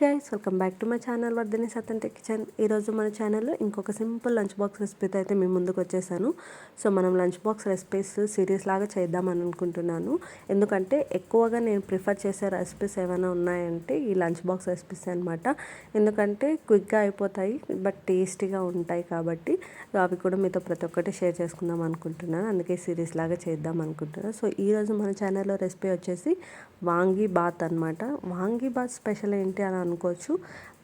Guys welcome back to my channel Vardhani సత్యంటే kitchen ఈరోజు మన ఛానల్లో ఇంకొక సింపుల్ లంచ్ బాక్స్ రెసిపీతో అయితే మీ ముందుకు వచ్చేసాను. సో మనం లంచ్ బాక్స్ రెసిపీస్ సిరీస్ లాగా చేద్దామని అనుకుంటున్నాను. ఎందుకంటే ఎక్కువగా నేను ప్రిఫర్ చేసే రెసిపీస్ ఏమైనా ఉన్నాయంటే ఈ లంచ్ బాక్స్ రెసిపీస్ అనమాట ఎందుకంటే క్విక్గా అయిపోతాయి బట్ టేస్టీగా ఉంటాయి కాబట్టి అవి కూడా మీతో ప్రతి ఒక్కటి షేర్ చేసుకుందాం అనుకుంటున్నాను. అందుకే సిరీస్ లాగా చేద్దాం అనుకుంటున్నాను. సో ఈరోజు మన ఛానల్లో రెసిపీ వచ్చేసి వాంగి బాత్ అనమాట వాంగీ బాత్ స్పెషల్ ఏంటి అని అనుకోవచ్చు.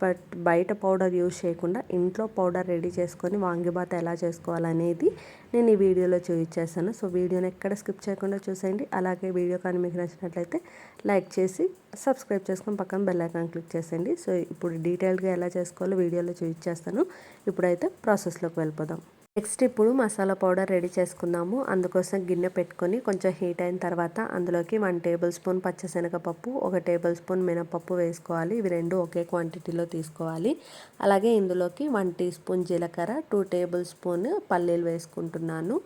బట్ బయట పౌడర్ యూజ్ చేయకుండా ఇంట్లో పౌడర్ రెడీ చేసుకొని వాంగిబాత్ ఎలా చేసుకోవాలనేది నేను ఈ వీడియోలో చూపించేస్తాను. సో వీడియోని ఎక్కడ స్కిప్ చేయకుండా చూసేయండి. అలాగే వీడియో కానీ మీకు నచ్చినట్లయితే లైక్ చేసి సబ్స్క్రైబ్ చేసుకొని పక్కన బెల్ ఐకాన్ క్లిక్ చేసేయండి. సో ఇప్పుడు డీటెయిల్గా ఎలా చేసుకోవాలో వీడియోలో చూపించేస్తాను. ఇప్పుడైతే ప్రాసెస్లోకి వెళ్ళిపోదాం. నెక్స్ట్ ఇప్పుడు మసాలా పౌడర్ రెడీ చేసుకుందాము అందుకోసం గిన్నె పెట్టుకొని కొంచెం హీట్ అయిన తర్వాత అందులోకి వన్ టేబుల్ స్పూన్ పచ్చశనగపప్పు ఒక టేబుల్ స్పూన్ మినపప్పు వేసుకోవాలి. ఇవి రెండు ఒకే క్వాంటిటీలో తీసుకోవాలి. అలాగే ఇందులోకి వన్ టీ స్పూన్ జీలకర్ర టూ టేబుల్ స్పూన్ పల్లీలు వేసుకుంటున్నాను.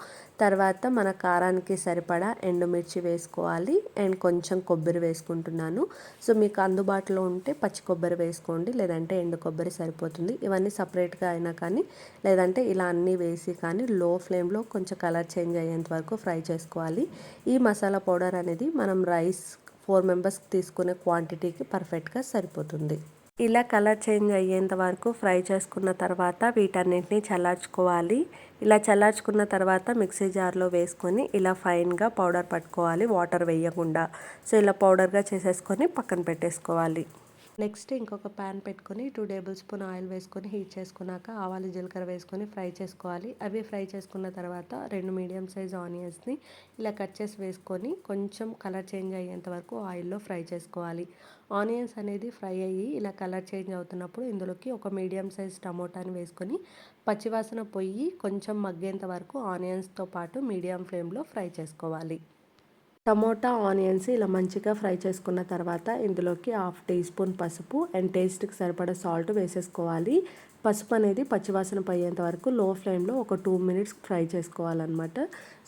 తర్వాత మన కారానికి సరిపడా ఎండుమిర్చి వేసుకోవాలి. అండ్ కొంచెం కొబ్బరి వేసుకుంటున్నాను. సో మీకు అందుబాటులో ఉంటే పచ్చి కొబ్బరి వేసుకోండి. లేదంటే ఎండు కొబ్బరి సరిపోతుంది. ఇవన్నీ సపరేట్గా అయినా కానీ లేదంటే ఇలా అన్నీ వేసి కానీ లో ఫ్లేమ్లో కొంచెం కలర్ చేంజ్ అయ్యేంత వరకు ఫ్రై చేసుకోవాలి. ఈ మసాలా పౌడర్ అనేది మనం రైస్ ఫోర్ మెంబర్స్కి తీసుకునే క్వాంటిటీకి పర్ఫెక్ట్గా సరిపోతుంది. ఇలా కలర్ చేంజ్ అయ్యేంత వరకు ఫ్రై చేసుకున్న తర్వాత వీటన్నింటినీ చల్లార్చుకోవాలి. ఇలా చల్లార్చుకున్న తర్వాత మిక్సీ జార్లో వేసుకొని ఇలా ఫైన్గా పౌడర్ పట్టుకోవాలి వాటర్ వేయకుండా. సో ఇలా పౌడర్గా చేసేసుకొని పక్కన పెట్టేసుకోవాలి. నెక్స్ట్ ఇంకొక ప్యాన్ పెట్టుకొని టూ టేబుల్ స్పూన్ ఆయిల్ వేసుకొని హీట్ చేసుకున్నాక ఆవాలు జీలకర్ర వేసుకొని ఫ్రై చేసుకోవాలి. అవి ఫ్రై చేసుకున్న తర్వాత రెండు మీడియం సైజ్ ఆనియన్స్ని ఇలా కట్ చేసి వేసుకొని కొంచెం కలర్ చేంజ్ అయ్యేంత వరకు ఆయిల్లో ఫ్రై చేసుకోవాలి. ఆనియన్స్ అనేది ఫ్రై అయ్యి ఇలా కలర్ చేంజ్ అవుతున్నప్పుడు ఇందులోకి ఒక మీడియం సైజ్ టమోటాని వేసుకొని పచ్చివాసన పొయ్యి కొంచెం మగ్గేంత వరకు ఆనియన్స్తో పాటు మీడియం ఫ్లేమ్లో ఫ్రై చేసుకోవాలి. టమోటా ఆనియన్స్ ఇలా మంచిగా ఫ్రై చేసుకున్న తర్వాత ఇందులోకి హాఫ్ టీ స్పూన్ పసుపు అండ్ టేస్ట్కి సరిపడా సాల్ట్ వేసేసుకోవాలి. పసుపు అనేది పచ్చివాసన పోయేంత వరకు లో ఫ్లేమ్లో ఒక టూ మినిట్స్ ఫ్రై చేసుకోవాలన్నమాట.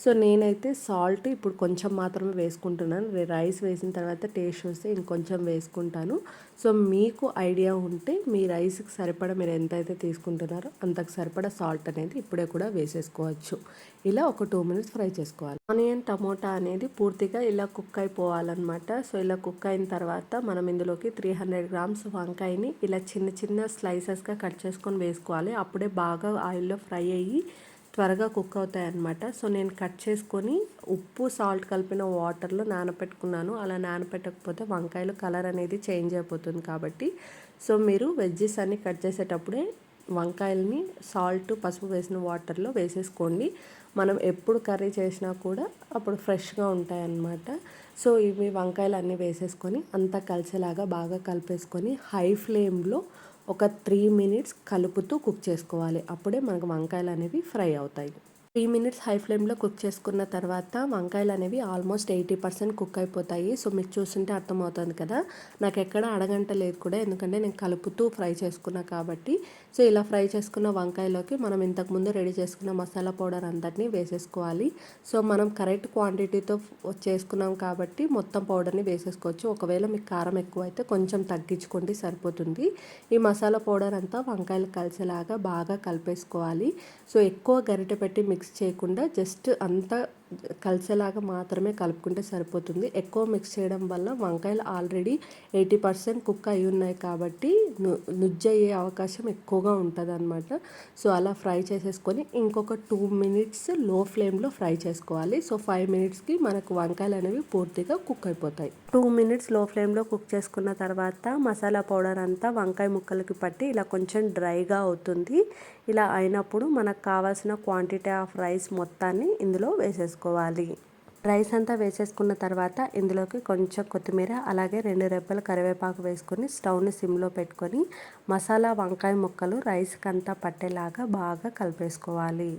సో నేనైతే సాల్ట్ ఇప్పుడు కొంచెం మాత్రమే వేసుకుంటున్నాను. రైస్ వేసిన తర్వాత టేస్ట్ వస్తే ఇంకొంచెం వేసుకుంటాను. సో మీకు ఐడియా ఉంటే మీ రైస్కి సరిపడా మీరు ఎంతైతే తీసుకుంటున్నారో అంతకు సరిపడా సాల్ట్ అనేది ఇప్పుడే కూడా వేసేసుకోవచ్చు. ఇలా ఒక టూ మినిట్స్ ఫ్రై చేసుకోవాలి. ఆనియన్ టమోటా అనేది పూర్తిగా ఇలా కుక్ అయిపోవాలన్నమాట. సో ఇలా కుక్ అయిన తర్వాత మనం ఇందులోకి త్రీ హండ్రెడ్ గ్రామ్స్ వంకాయని ఇలా చిన్న చిన్న స్లైసెస్గా కట్ చేసుకొని వేసుకోవాలి. అప్పుడే బాగా ఆయిల్లో ఫ్రై అయ్యి త్వరగా కుక్ అవుతాయి అన్నమాట సో నేను కట్ చేసుకొని ఉప్పు సాల్ట్ కలిపిన వాటర్లో నానపెట్టుకున్నాను. అలా నానపెట్టకపోతే వంకాయలు కలర్ అనేది చేంజ్ అయిపోతుంది కాబట్టి. సో మీరు వెజ్జెస్ అన్ని కట్ చేసేటప్పుడే వంకాయలని సాల్ట్ పసుపు వేసిన వాటర్లో వేసేసుకోండి. మనం ఎప్పుడు కర్రీ చేసినా కూడా అప్పుడు ఫ్రెష్గా ఉంటాయి అన్నమాట సో ఇవి వంకాయలు అన్నీ వేసేసుకొని అంతా కలిసేలాగా బాగా కలిపేసుకొని హై ఫ్లేమ్లో ఒక త్రీ మినిట్స్ కలుపుతూ కుక్ చేసుకోవాలి. అప్పుడే మనకు వంకాయలు అనేవి ఫ్రై అవుతాయి. త్రీ మినిట్స్ హై ఫ్లేమ్లో కుక్ చేసుకున్న తర్వాత వంకాయలు అనేవి ఆల్మోస్ట్ ఎయిటీ పర్సెంట్ కుక్ అయిపోతాయి. సో మీకు చూస్తుంటే అర్థమవుతుంది కదా. నాకు ఎక్కడ అడగంట లేదు కూడా. ఎందుకంటే నేను కలుపుతూ ఫ్రై చేసుకున్నా కాబట్టి సో ఇలా ఫ్రై చేసుకున్న వంకాయలోకి మనం ఇంతకుముందు రెడీ చేసుకున్న మసాలా పౌడర్ అంతటిని వేసేసుకోవాలి. సో మనం కరెక్ట్ క్వాంటిటీతో చేసుకున్నాం కాబట్టి మొత్తం పౌడర్ని వేసేసుకోవచ్చు. ఒకవేళ మీకు కారం ఎక్కువ అయితే కొంచెం తగ్గించుకోండి సరిపోతుంది. ఈ మసాలా పౌడర్ అంతా వంకాయలు కలిసేలాగా బాగా కలిపేసుకోవాలి. సో ఎక్కువ గరిటె పెట్టి మిక్స్ చేయకుండా జస్ట్ అంతా కలిసేలాగా మాత్రమే కలుపుకుంటే సరిపోతుంది. ఎక్కువ మిక్స్ చేయడం వల్ల వంకాయలు ఆల్రెడీ ఎయిటీ పర్సెంట్ కుక్ అయి ఉన్నాయి కాబట్టి నుజ్జయ్యే అవకాశం ఎక్కువగా ఉంటుంది అనమాట సో అలా ఫ్రై చేసేసుకొని ఇంకొక టూ మినిట్స్లో ఫ్లేమ్లో ఫ్రై చేసుకోవాలి. సో ఫైవ్ మినిట్స్కి మనకు వంకాయలు అనేవి పూర్తిగా కుక్ అయిపోతాయి. టూ మినిట్స్లో ఫ్లేమ్లో కుక్ చేసుకున్న తర్వాత మసాలా పౌడర్ అంతా వంకాయ ముక్కలకి పట్టి ఇలా కొంచెం డ్రైగా అవుతుంది. ఇలా అయినప్పుడు మనకు కావాల్సిన క్వాంటిటీ ఆఫ్ రైస్ మొత్తాన్ని ఇందులో వేసేసుకోవాలి. వేసుకోవాలి. రైస్ అంతా వేసేసుకున్న తర్వాత ఇందులోకి కొంచెం కొత్తిమీర అలాగే రెండు రెబ్బల కరివేపాకు వేసుకొని స్టవ్ని సిమ్లో పెట్టుకొని మసాలా వంకాయ ముక్కలు రైస్కి అంతా పట్టేలాగా బాగా కలిపేసుకోవాలి.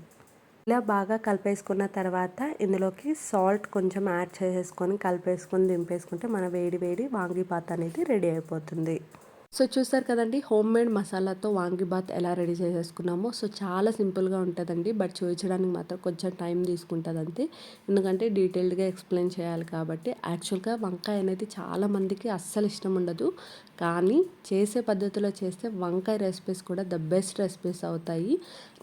ఇలా బాగా కలిపేసుకున్న తర్వాత ఇందులోకి సాల్ట్ కొంచెం యాడ్ చేసేసుకొని కలిపేసుకొని దింపేసుకుంటే మన వేడి వేడి వాంగిపాత అనేది రెడీ అయిపోతుంది. సో చూసారు కదండి హోమ్ మేడ్ మసాలాతో వాంగిబాత్ ఎలా రెడీ చేసేసుకున్నామో. సో చాలా సింపుల్గా ఉంటుందండి బట్ చూపించడానికి మాత్రం కొంచెం టైం తీసుకుంటుంది అంతే ఎందుకంటే డీటెయిల్డ్గా ఎక్స్ప్లెయిన్ చేయాలి కాబట్టి. యాక్చువల్గా వంకాయ అనేది చాలామందికి అస్సలు ఇష్టం ఉండదు. కానీ చేసే పద్ధతిలో చేస్తే వంకాయ రెసిపీస్ కూడా ద బెస్ట్ రెసిపీస్ అవుతాయి.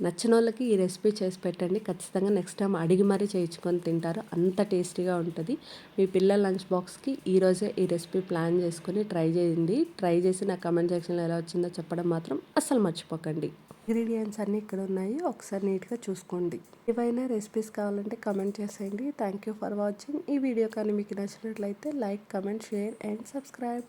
నచ్చిన వాళ్ళకి ఈ రెసిపీ చేసి పెట్టండి. ఖచ్చితంగా నెక్స్ట్ టైం అడిగి మరీ చేయించుకొని తింటారు. అంత టేస్టీగా ఉంటుంది. మీ పిల్లల లంచ్ బాక్స్కి ఈరోజే ఈ రెసిపీ ప్లాన్ చేసుకొని ట్రై చేయండి. ట్రై చేసి నా కమెంట్ సెక్షన్లో ఎలా వచ్చిందో చెప్పడం మాత్రం అస్సలు మర్చిపోకండి. ఇంగ్రీడియంట్స్ అన్నీ ఇక్కడ ఉన్నాయి. ఒకసారి నీట్గా చూసుకోండి. ఏవైనా రెసిపీస్ కావాలంటే కమెంట్ చేసేయండి. థ్యాంక్ యూ ఫర్ వాచింగ్ ఈ వీడియో కానీ మీకు నచ్చినట్లయితే like comment share and subscribe.